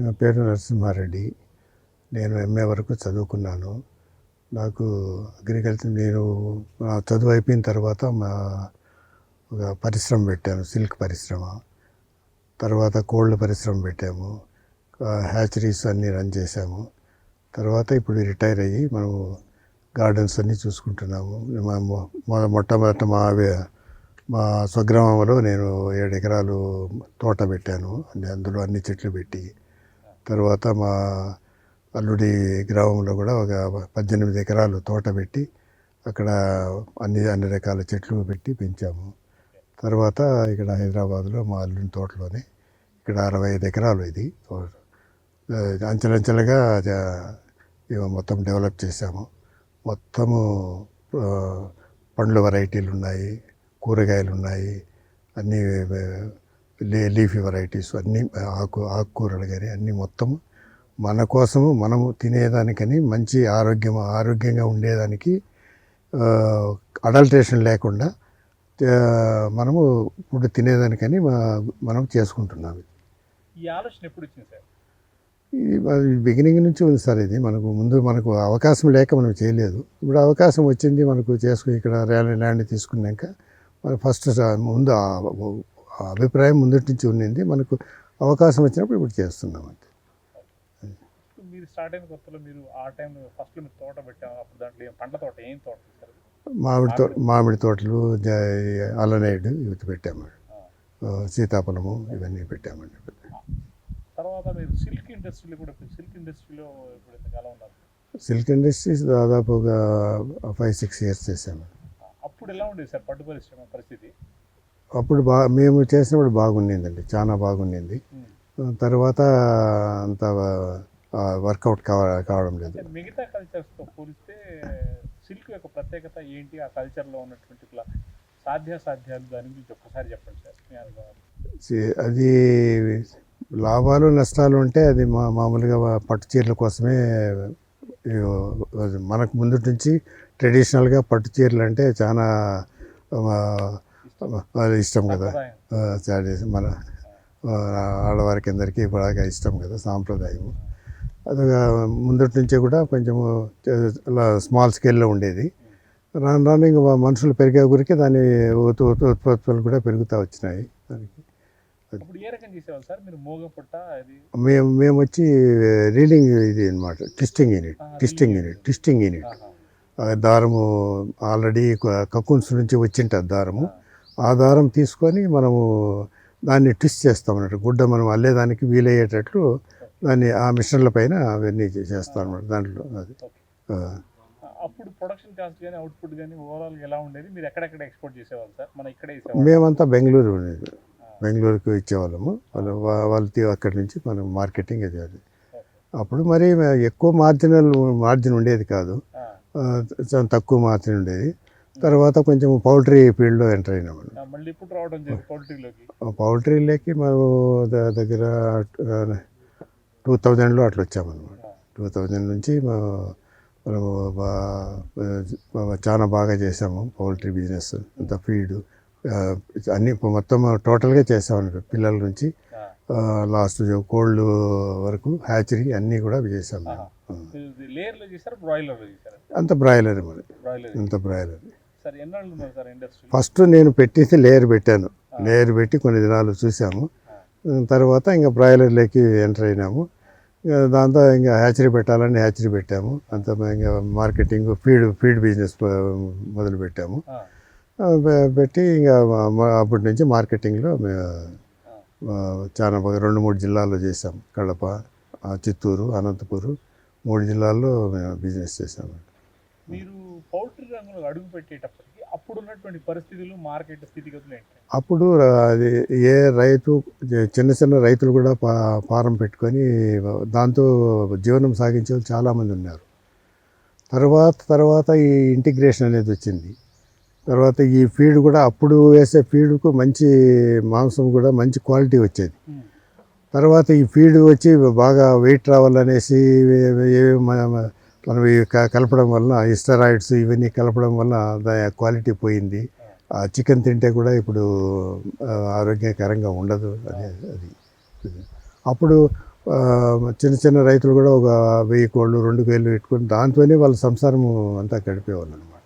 నా పేరు నరసింహారెడ్డి. నేను ఎంఏ వరకు చదువుకున్నాను. నాకు అగ్రికల్చర్ నేను చదువు అయిపోయిన తర్వాత మా ఒక పరిశ్రమ పెట్టాను సిల్క్ పరిశ్రమ. తర్వాత కోళ్ళ పరిశ్రమ పెట్టాము. హ్యాచరీస్ అన్నీ రన్ చేశాము. తర్వాత ఇప్పుడు రిటైర్ అయ్యి మనము గార్డెన్స్ అన్నీ చూసుకుంటున్నాము. మా మొట్టమొదట మా మా స్వగ్రామంలో నేను ఏడు ఎకరాలు తోట పెట్టాను. అందులో అన్ని చెట్లు పెట్టి. తర్వాత మా అల్లుడి గ్రామంలో కూడా ఒక పద్దెనిమిది ఎకరాలు తోట పెట్టి అక్కడ అన్ని అన్ని రకాల చెట్లు పెట్టి పెంచాము తర్వాత ఇక్కడ హైదరాబాద్లో మా అల్లుడి తోటలోనే ఇక్కడ అరవై ఐదు ఎకరాలు ఇది తోట. అంచెలంచెలుగా మొత్తం డెవలప్ చేశాము మొత్తము పండ్ల వెరైటీలు ఉన్నాయి కూరగాయలు ఉన్నాయి అన్నీ లీఫీ వెరైటీస్ అన్నీ ఆకు ఆకుకూరలు కానీ అన్నీ మొత్తము మన కోసము మనము తినేదానికని మంచి ఆరోగ్యం ఆరోగ్యంగా ఉండేదానికి అడల్ట్రేషన్ లేకుండా మనము ఫుడ్ తినేదానికని మనం చేసుకుంటున్నాం ఈ ఆలోచన ఎప్పుడు వచ్చింది సార్ ఇది బిగినింగ్ నుంచి ఉంది సార్ ఇది. మనకు ముందు మనకు అవకాశం లేక మనం చేయలేదు. ఇప్పుడు అవకాశం వచ్చింది మనకు చేసుకుని ఇక్కడ ర్యాలీ ల్యాండ్ తీసుకున్నాక మన ఫస్ట్ ముందు అభిప్రాయం ముందు నుంచి ఉండింది. మనకు అవకాశం వచ్చినప్పుడు ఇప్పుడు చేస్తున్నాం అంతే. మీరు స్టార్ట్ అయిన కొత్తలో మీరు ఆ టైంలో ఫస్ట్లో మీరు తోట పెట్టాము అప్పుడు దాంట్లో ఏం పండ్ల తోట ఏం తోట మామిడి తో మామిడి తోటలు అల్లనేడు ఇవి పెట్టాము. ఆ, సీతాఫలము ఇవన్నీ పెట్టామండి తర్వాత మీరు సిల్క్ ఇండస్ట్రీలో కూడా సిల్క్ ఇండస్ట్రీలో ఇప్పుడు ఎంతకాలం ఉన్నారు? సిల్క్ ఇండస్ట్రీస్ దాదాపుగా ఫైవ్ సిక్స్ ఇయర్స్ చేశాము. అప్పుడు ఎలా ఉండేది సార్ పట్టు పరిశ్రమ పరిస్థితి? అప్పుడు బా మేము చేసినప్పుడు బాగుండిందండి. చాలా బాగుండింది. తర్వాత అంత వర్కౌట్ కావ కావడం లేదు. మిగతా కల్చర్స్తో పోలిస్తే సిల్క్ యొక్క ప్రత్యేకత ఏంటి? ఆ కల్చర్లో ఉన్నటువంటి ఇట్లా సాధ్యాసాధ్యాలు దాని గురించి ఒక్కసారి చెప్పండి సార్ అది లాభాలు నష్టాలు ఉంటే అది మా మామూలుగా పట్టు చీరల కోసమే మనకు ముందు నుంచి ట్రెడిషనల్గా పట్టు చీరలు అంటే చాలా అది ఇష్టం కదా. చాలా మన ఆడవారికి అందరికీ బాగా ఇష్టం కదా సాంప్రదాయం అది ముందటి నుంచే కూడా కొంచెము అలా స్మాల్ స్కేల్లో ఉండేది. రాను రాను ఇంకా మనుషులు పెరిగే గురికి దాని ఉత్- ఉత్- ఉత్పత్తులు కూడా పెరుగుతూ వచ్చినాయి దానికి. మేము మేము వచ్చి రీడింగ్ ఇది అనమాట twisting unit. Twisting unit. Twisting unit. దారము already cocoons నుంచి వచ్చింటుంది దారము. ఆ దారం తీసుకొని మనము దాన్ని ట్విస్ట్ చేస్తాం అన్నట్టు. గుడ్డ మనం అల్లేదానికి వీలయ్యేటట్లు దాన్ని ఆ మిషన్ల పైన అవన్నీ చేస్తాం అన్నమాట దాంట్లో అది. అప్పుడు ప్రొడక్షన్ కాస్ట్ కానీ అవుట్పుట్ కానీ ఓవరాల్ ఎలా ఉండేది? మీరు ఎక్కడెక్కడ ఎక్స్పోర్ట్ చేసేవాళ్ళు సార్? మన ఇక్కడే మేమంతా బెంగళూరు ఉండేది. బెంగళూరుకు ఇచ్చేవాళ్ళము. వాళ్ళు వా- వాళ్ళు తీ- అక్కడి నుంచి మనం మార్కెటింగ్ అది అది. అప్పుడు మరి ఎక్కువ మార్జినల్ మార్జిన్ ఉండేది కాదు. చాలా తక్కువ మార్జిన్ ఉండేది. తర్వాత కొంచెం పౌల్ట్రీ ఫీల్డ్లో ఎంటర్ అయినాము మళ్ళీ ఇప్పుడు రావడం జరిగింది పౌల్ట్రీలోకి ద- దగ్గర టూ థౌజండ్లో అట్లా వచ్చామన్నమాట. టూ థౌజండ్ నుంచి మా- మనము బా- చాలా బాగా చేసాము పౌల్ట్రీ బిజినెస్ అంత ఫీడ్. అన్ని మొత్తం టోటల్గా చేసాము పిల్లల నుంచి. లాస్ట్ కోల్డ్ వరకు హ్యాచరీ అన్నీ కూడా చేసాము మేము. అంత బ్రాయిలర్ మరి. బ్రాయిలర్. అంత బ్రాయిలర్. ఫస్ట్ నేను పెట్టేసి లేయర్ పెట్టాను. లేయర్ పెట్టి కొన్ని దినాలు చూసాము. తర్వాత ఇంకా బ్రాయిలర్లోకి ఎంటర్ అయినాము. దాంతో ఇంకా హ్యాచరీ పెట్టాలని హ్యాచరీ పెట్టాము. అంత ఇంకా మార్కెటింగ్ ఫీడ్ ఫీడ్ బిజినెస్ మొదలు పెట్టాము. పెట్టి ఇంకా అప్పటి నుంచి మార్కెటింగ్లో చాలా బాగా రెండు మూడు జిల్లాల్లో చేసాం కడప చిత్తూరు అనంతపురం మూడు జిల్లాల్లో మేము బిజినెస్ చేసాము మీరు రంగంలో అడుగు పెట్టేటప్పటికి అప్పుడు ఉన్నటువంటి పరిస్థితులు మార్కెట్ స్థితిగతులు ఏంటి? అప్పుడు అది ఏ రైతు చిన్న చిన్న రైతులు కూడా పా ఫారం పెట్టుకొని దాంతో జీవనం సాగించే వాళ్ళు చాలామంది ఉన్నారు. తర్వాత తర్వాత ఈ ఇంటిగ్రేషన్ అనేది వచ్చింది. తర్వాత ఈ ఫీడ్ కూడా అప్పుడు వేసే ఫీడ్కు మంచి మాంసం కూడా మంచి క్వాలిటీ వచ్చేది. తర్వాత ఈ ఫీడ్ వచ్చి బాగా వెయిట్ రావాలనేసి మనం ఇవి కలపడం వల్ల ఇస్టరాయిడ్స్ ఇవన్నీ కలపడం వల్ల దాని క్వాలిటీ పోయింది. ఆ చికెన్ తింటే కూడా ఇప్పుడు ఆరోగ్యకరంగా ఉండదు అది అది. అప్పుడు చిన్న చిన్న రైతులు కూడా ఒక వెయ్యి కోళ్ళు రెండు వేలు పెట్టుకొని దాంతోనే వాళ్ళ సంసారం అంతా గడిపేవాళ్ళు అనమాట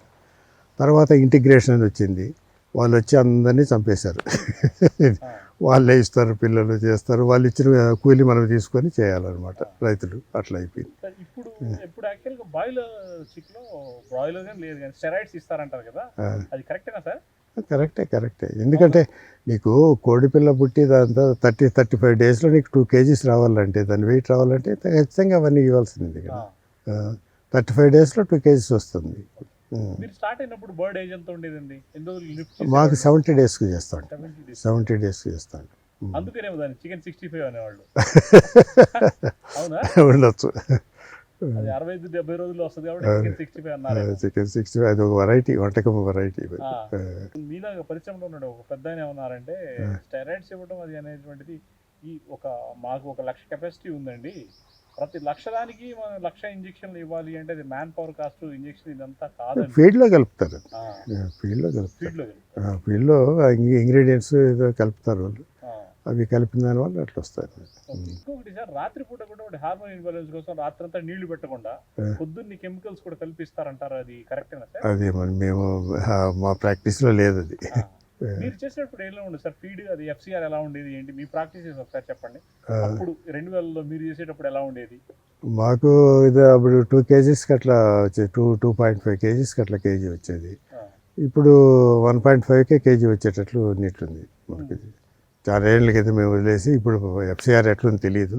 తర్వాత ఇంటిగ్రేషన్ అని వచ్చింది. వాళ్ళు వచ్చి అందరినీ చంపేశారు. వాళ్ళే ఇస్తారు పిల్లలు చేస్తారు వాళ్ళు ఇచ్చిన కూలి మనం తీసుకొని చేయాలన్నమాట రైతులు అట్లా అయిపోయింది ఇప్పుడు ఇప్పుడు యాక్చువల్గా బాయిలర్ చిక్లో బ్రాయిలర్ కానీ లేదు కానీ స్టెరాయిడ్స్ ఇస్తారంటారు కదా. అది కరెక్టేనా సార్ కరెక్టే కరెక్టే ఎందుకంటే నీకు కోడి పిల్ల పుట్టి దాంతో థర్టీ థర్టీ ఫైవ్ డేస్లో నీకు టూ కేజీస్ రావాలంటే దాని వెయిట్ రావాలంటే ఖచ్చితంగా అవన్నీ ఇవ్వాల్సింది ఆ. థర్టీ ఫైవ్ డేస్లో టూ కేజీస్ వస్తుంది. మీరు స్టార్ట్ అయినప్పుడు బర్డ్ ఏజ్ ఎంత ఉండేదండి? ఎన్ని రోజులు లిఫ్ట్ మాకు సెవెంటీ డేస్కి చేస్తాడు. Seventy days. సెవెంటీ డేస్కి చేస్తాడు. ఉం. అందుకనేమో దాన్ని చికెన్ సిక్స్టీ ఫైవ్ అనేవాళ్ళు. అవునా? ఉండొచ్చు. అది అరవై ఐదు డెబ్బై రోజుల్లో వస్తుంది కాబట్టి చికెన్ సిక్స్టీ ఫైవ్ అన్నారు. చికెన్ సిక్స్టీ అది ఒక వెరైటీ వంటకం వెరైటీ ఆ. మీలాగా పరిశ్రమలో ఉన్నాడు ఒక పెద్ద ఆయన ఏమన్నారంటే స్టెరాయిడ్స్ ఇవ్వడం అది అనేటువంటిది ఈ ఒక మాకు ఒక లక్ష కెపాసిటీ ఉందండి. ప్రతి లక్ష దానికి మనం లక్ష ఇంజక్షన్లు ఇవ్వాలి అంటే అది మ్యాన్ పవర్ కాస్ట్ ఇంజక్షన్ ఇదంతా కాదండి. ఫీల్డ్లో కలుపుతారు. ఫీల్డ్లో కలుపుతారు. ఫీల్డ్లో ఇంగ్రీడియంట్స్ ఏదో కలుపుతారు వాళ్ళు. అవి కలిపిన దానివల్ల అట్లా వస్తాయి. ఇంకొకటి సార్ రాత్రిపూట కూడా ఒకటి హార్మోన్ ఇన్బాలెన్స్ కోసం రాత్రంతా నీళ్ళు పెట్టకుండా. పొద్దున్ని కెమికల్స్ కూడా కల్పిస్తారంటారు అది కరెక్టేనా సార్? అది మరి మేము మా ప్రాక్టీస్లో లేదు అది. మీరు చేసేటప్పుడు ఎలా ఉండేది సార్ ఫీడ్ అది ఎఫ్సిఆర్ ఎలా ఉండేది? ఏంటి? మీ ప్రాక్టీస్ ఒకసారి చెప్పండి. అప్పుడు రెండు వేలలో మీరు చేసేటప్పుడు ఎలా ఉండేది? మాకు ఇది అప్పుడు టూ కేజీస్కి అట్లా వచ్చేది. టూ టూ పాయింట్ ఫైవ్ కేజీస్కి అట్లా కేజీ వచ్చేది. ఇప్పుడు వన్ పాయింట్ ఫైవ్కే కేజీ వచ్చేటట్లు ఉన్నట్లుంది మనకి. చాలా ఏళ్ళ క్రితం మేము వదిలేసి ఇప్పుడు ఎఫ్సిఆర్ ఎట్లుంది తెలియదు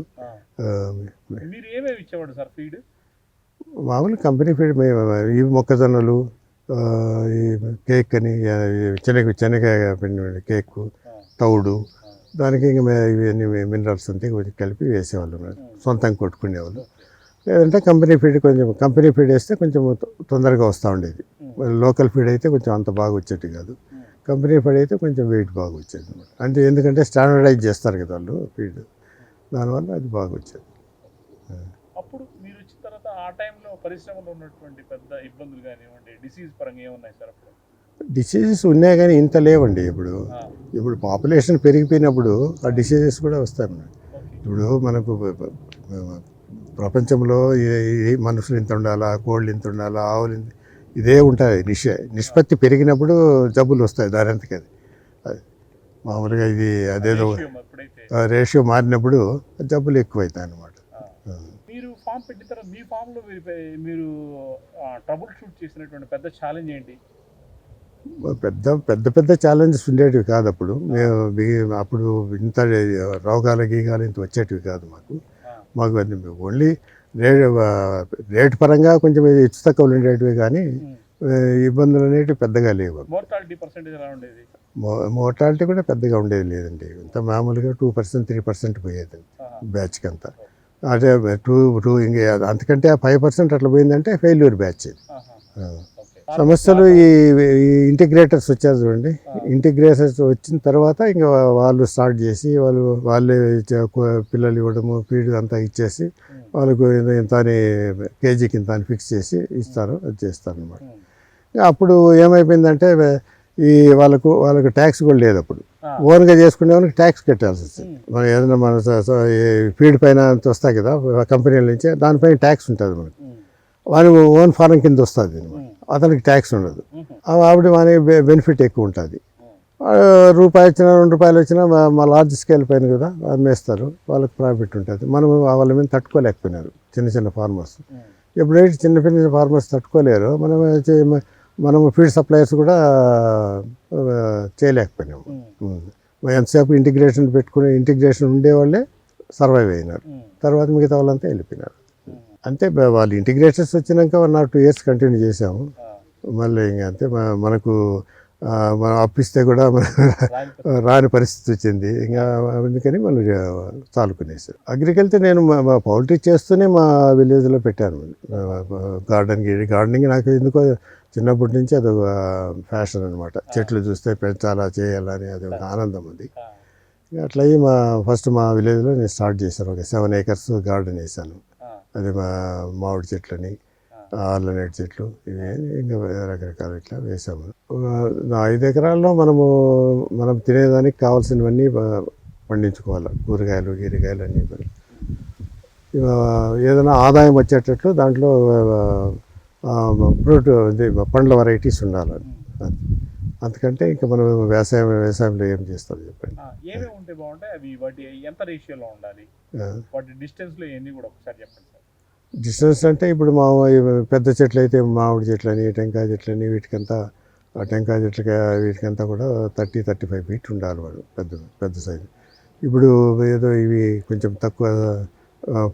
మీరు ఏమేమి ఇచ్చేవాడు సార్ ఫీడ్? మామూలు కంపెనీ ఫీడ్ మేము ఈ మొక్కజొన్నలు ఈ కేక్ అని శనగ శనగ పిండి కేక్ తౌడు దానికి ఇంకా ఇవన్నీ మినరల్స్ ఉంటే కొంచెం కలిపి వేసేవాళ్ళం సొంతంగా కొట్టుకునేవాళ్ళు. లేదంటే కంపెనీ ఫీడ్ కొంచెం కంపెనీ ఫీడ్ వేస్తే కొంచెం తొందరగా వస్తూ ఉండేది. లోకల్ ఫీడ్ అయితే కొంచెం అంత బాగా వచ్చేది కాదు. కంపెనీ ఫీడ్ అయితే కొంచెం వెయిట్ బాగా వచ్చేది. అంటే ఎందుకంటే స్టాండర్డైజ్ చేస్తారు కదా వాళ్ళు ఫీడ్. దానివల్ల అది బాగా వచ్చేది. అప్పుడు ఆ టైంలో పరిశ్రమలో ఉన్నటువంటి పెద్ద ఇబ్బందులు కానివ్వండి డిసీజ్ పరంగా ఏమున్నాయి సార్ అప్పుడు? డిసీజెస్ ఉన్నాయి కానీ ఇంత లేవండి ఇప్పుడు. ఇప్పుడు పాపులేషన్ పెరిగిపోయినప్పుడు ఆ డిసీజెస్ కూడా వస్తాయి ఇప్పుడు మనకు ప్రపంచంలో మనుషులు ఇంత ఉండాలా కోళ్ళు ఇంత ఉండాలా ఆవులు ఇంత ఇదే ఉంటుంది నిష నిష్పత్తి పెరిగినప్పుడు జబ్బులు వస్తాయి దాని అంతకి అది మామూలుగా ఇది అదేదో రేషియో మారినప్పుడు జబ్బులు ఎక్కువవుతాయి అన్నమాట ఫామ్ పెట్టిన తర్వాత మీ ఫామ్లో మీరు మీరు ట్రబుల్ షూట్ చేసినటువంటి పెద్ద ఛాలెంజ్ ఏంటి? పెద్ద పెద్ద పెద్ద ఛాలెంజెస్ ఉండేటివి కాదు అప్పుడు. మేము అప్పుడు ఇంత రోగాలు గీగాలు ఇంత వచ్చేటివి కాదు మాకు. మాకు అది ఓన్లీ రేట్ రేట్ పరంగా కొంచెం హెచ్చు తక్కువలు ఉండేటివి కానీ ఇబ్బందులు అనేటివి పెద్దగా లేవు. మోర్టాలిటీ కూడా పెద్దగా ఉండేది లేదండి. ఇంత మామూలుగా టూ పర్సెంట్ త్రీ పర్సెంట్ పోయేది. బ్యాచ్కి అంతా. అదే టూ టూ ఇంక అంతకంటే ఫైవ్ పర్సెంట్ అట్లా పోయిందంటే ఫెయిల్యూర్ బ్యాచ్ ఇది. సమస్యలు ఈ ఈ ఇంటిగ్రేటర్స్ వచ్చారు చూడండి ఇంటిగ్రేటర్స్ వచ్చిన తర్వాత ఇంకా వాళ్ళు స్టార్ట్ చేసి వాళ్ళు వాళ్ళే పిల్లలు ఇవ్వడము ఫీడ్ అంతా ఇచ్చేసి. వాళ్ళకు ఇంత- అని కేజీకి ఇంత అని ఫిక్స్ చేసి ఇస్తారు అది చేస్తారు అనమాట. అప్పుడు ఏమైపోయిందంటే ఈ వాళ్ళకు వాళ్ళకు ట్యాక్స్ కూడా లేదు అప్పుడు. ఓన్గా చేసుకునే వాళ్ళకి ట్యాక్స్ కట్టాల్సి వచ్చింది ఉమ్. మనం ఏదైనా మన ఫీడ్ పైన అంత వస్తాయి కదా కంపెనీల నుంచి దానిపైన ట్యాక్స్ ఉంటుంది మనకి. వాని ఓన్ ఫారం కింద వస్తుంది. అతనికి ట్యాక్స్ ఉండదు. ఆవిడ వాని బెనిఫిట్ ఎక్కువ ఉంటుంది. రూపాయి వచ్చినా రెండు రూపాయలు వచ్చినా మా- లార్జ్ స్కేల్ పైన కదా అమ్మేస్తారు. వాళ్ళకి ప్రాఫిట్ ఉంటుంది. మనం వాళ్ళ మీద తట్టుకోలేకపోయినారు. చిన్న చిన్న ఫార్మర్స్. ఎప్పుడైతే చిన్న చిన్న ఫార్మర్స్ తట్టుకోలేరు మనం మనము ఫీడ్ సప్లయర్స్ కూడా చేయలేకపోయినాము. ఎంతసేపు ఇంటిగ్రేషన్ పెట్టుకుని ఇంటిగ్రేషన్ ఉండేవాళ్ళే సర్వైవ్ అయినారు. తర్వాత మిగతా వాళ్ళంతా వెళ్ళిపోయినారు. అంతే వాళ్ళు ఇంటిగ్రేషన్స్ వచ్చినాక one or two years continue చేసాము. మళ్ళీ ఇంకా అంతే మనకు మనం అప్పిస్తే కూడా మన- రాని పరిస్థితి వచ్చింది. ఇంకా అందుకని మనం చాలుకునేసారు అగ్రికల్చర్ నేను మా- మా పౌల్ట్రీ చేస్తూనే మా విలేజ్లో పెట్టాను. గార్డెన్ గార్డెనింగ్ నాకు ఎందుకో చిన్నప్పటి నుంచి అదొక ఫ్యాషన్ అనమాట చెట్లు చూస్తే పెంచాలా చేయాలని అది ఒక ఆనందం అది. ఆ. అట్లా అయ్యి మా ఫస్ట్ మా విలేజ్లో నేను స్టార్ట్ చేశాను. ఒక సెవెన్ ఏకర్స్ గార్డెన్ వేసాను. అది మా మామిడి చెట్లని ఆ. ఆలనేటి చెట్లు ఇవి ఇంకా రకరకాల ఇట్లా వేసాము ఒక నా ఐదు ఎకరాల్లో మనము మనం తినేదానికి కావాల్సినవన్నీ పండించుకోవాలి. కూరగాయలు గీరగాయలు అన్నీ ఏదైనా ఆదాయం వచ్చేటట్లు దాంట్లో ఫ్రూట్ ఇది పండ్ల వెరైటీస్ ఉండాలి. అది. అందుకంటే ఇంకా మనం వ్యవసాయం వ్యవసాయంలో ఏం చేస్తాం చెప్పండి. ఏమేమి ఉంటే బాగుంటాయి? అవి వాటి ఎంత రేషియోలో ఉండాలి? ఆ. వాటి డిస్టెన్స్లో ఎన్ని కూడా ఒకసారి చెప్పండి సార్. డిస్టెన్స్ అంటే ఇప్పుడు మా పెద్ద చెట్లు అయితే మామిడి చెట్లని టెంకాయ చెట్లని వీటికంతా ఆ టెంకాయ చెట్లకి వీటికంతా కూడా థర్టీ థర్టీ ఫైవ్ ఫీట్ ఉండాలి వాడు పెద్ద పెద్ద సైజు ఇప్పుడు ఏదో ఇవి కొంచెం తక్కువ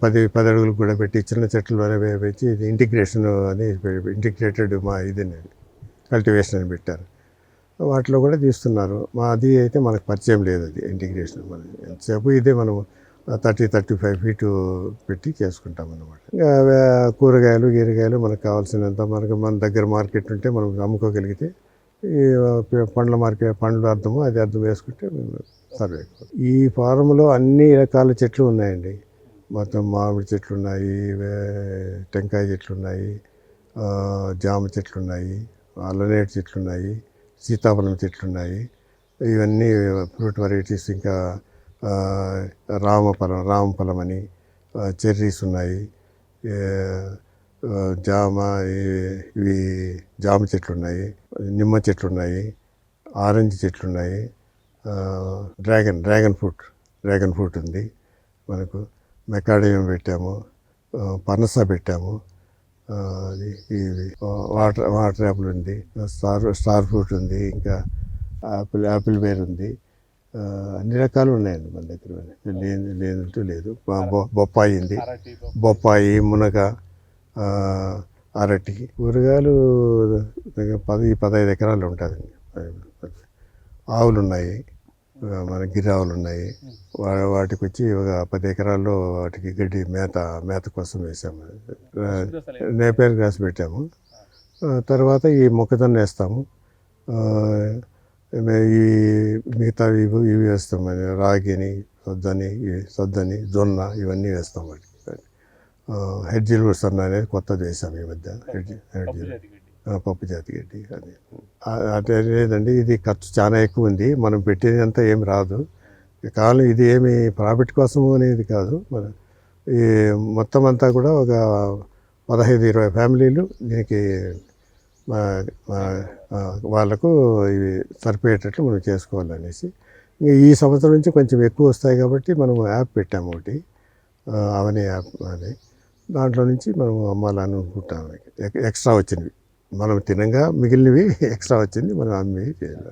పది పది అడుగులు కూడా పెట్టి చిన్న చెట్లు అనేవి పెట్టి ఇది ఇంటిగ్రేషన్ అని ఇంటిగ్రేటెడ్ మా ఇది కల్టివేషన్ అని పెట్టారు. వాటిలో కూడా తీస్తున్నారు. మా అది అయితే మనకు పరిచయం లేదు అది ఇంటిగ్రేషన్ మన ఎంతసేపు ఇదే మనం థర్టీ థర్టీ ఫైవ్ ఫీటు పెట్టి చేసుకుంటాం అన్నమాట. ఇంకా కూరగాయలు గీరగాయలు మనకు కావాల్సినంత మనకు మన దగ్గర మార్కెట్ ఉంటే మనం అమ్ముకోగలిగితే ఈ పండ్ల మార్కెట్ పండ్లు అర్థము అది అర్థం వేసుకుంటే మేము సర్వే ఈ ఫారంలో అన్ని రకాల చెట్లు ఉన్నాయండి. మొత్తం మామిడి చెట్లు ఉన్నాయి టెంకాయ చెట్లు ఉన్నాయి జామ చెట్లు ఉన్నాయి అల్లనేటి చెట్లు ఉన్నాయి సీతాఫలం చెట్లు ఉన్నాయి ఇవన్నీ ఫ్రూట్ వెరైటీస్ ఇంకా రామఫలం రామఫలం అని చెర్రీస్ ఉన్నాయి. జామ ఇవి జామ చెట్లు ఉన్నాయి నిమ్మ చెట్లు ఉన్నాయి ఆరెంజ్ చెట్లు ఉన్నాయి dragon dragon fruit dragon fruit ఉంది మనకు. మెకాడియం పెట్టాము పనస పెట్టాము ఇవి వాటర్ వాటర్ యాపిల్ ఉంది స్టార్ స్టార్ ఫ్రూట్ ఉంది ఇంకా యాపిల్ యాపిల్ బేర్ ఉంది అన్ని రకాలు ఉన్నాయండి మన దగ్గర లేదు లేదంటూ లేదు. బొప్పాయి ఉంది బొప్పాయి. మునగ అరటి. కూరగాయలు పది పదహైదు ఎకరాలు ఉంటుందండి. ఆవులు ఉన్నాయి. మన గిరావులు ఉన్నాయి. వా- వాటికి వచ్చి ఒక పది ఎకరాల్లో వాటికి గడ్డి మేత మేత కోసం వేసాము. నేపేర్ నేపేరు గ్రాస్ పెట్టాము. తర్వాత ఈ మొక్కజొన్న వేస్తాము. మే- ఈ మిగతా ఇవి ఇవి వేస్తాం. రాగిని సొద్దని సొద్దని జొన్న ఇవన్నీ వేస్తాం వాటికి. హెడ్జిల్ సన్న అనేది కొత్తది వేసాము ఈ మధ్య. హెడ్జి హెడ్జిల్. పప్పు జాతి గడ్డి అది. అదే లేదండి ఇది ఖర్చు చాలా ఎక్కువ ఉంది. మనం పెట్టేదంతా ఏం రాదు. కాలం ఇది ఏమి ప్రాఫిట్ కోసము అనేది కాదు. మన ఈ మొత్తం అంతా కూడా ఒక పదహైదు ఇరవై ఫ్యామిలీలు దీనికి మా వాళ్ళకు ఇవి సరిపోయేటట్లు మనం చేసుకోవాలనేసి. ఇంకా ఈ సంవత్సరం నుంచి కొంచెం ఎక్కువ వస్తాయి కాబట్టి మనం యాప్ పెట్టాము ఒకటి. అవని యాప్ అని దాంట్లో నుంచి మనం అమ్మాలని అనుకుంటాం. ఎక్- ఎక్స్ట్రా వచ్చినవి. మనం తినంగా మిగిలినవి ఎక్స్ట్రా వచ్చింది మనం అమ్మి చేయాలి.